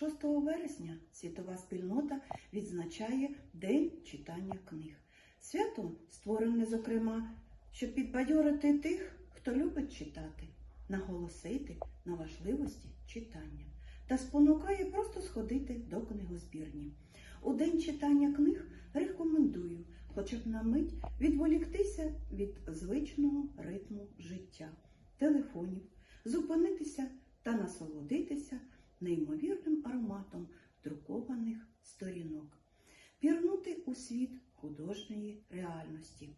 6 вересня світова спільнота відзначає День читання книг. Свято створене, зокрема, щоб підбадьорити тих, хто любить читати, наголосити на важливості читання та спонукає просто сходити до книгозбірні. У день читання книг рекомендую хоча б на мить відволіктися від звичного ритму життя, телефонів, зупинитися та насолодитися неймовірним ароматом друкованих сторінок, пірнути у світ художньої реальності.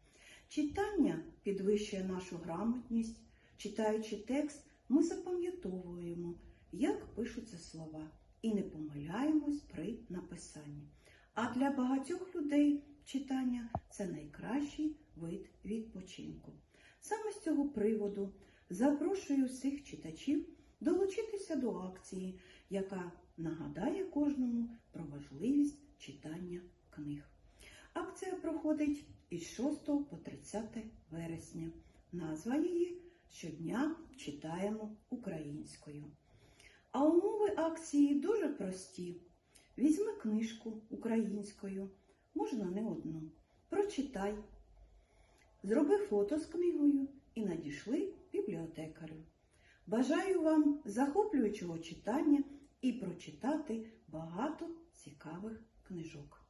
Читання підвищує нашу грамотність, читаючи текст, ми запам'ятовуємо, як пишуться слова, і не помиляємось при написанні. А для багатьох людей читання це найкращий вид відпочинку. Саме з цього приводу запрошую всіх читачів долучитися до акції, яка нагадає кожному про важливість читання книг. Акція проходить із 6 по 30 вересня. Назва її щодня читаємо українською. А умови акції дуже прості. Візьми книжку українською, можна не одну. Прочитай, зроби фото з книгою і надішли бібліотекарю. Бажаю вам захоплюючого читання і прочитати багато цікавих книжок.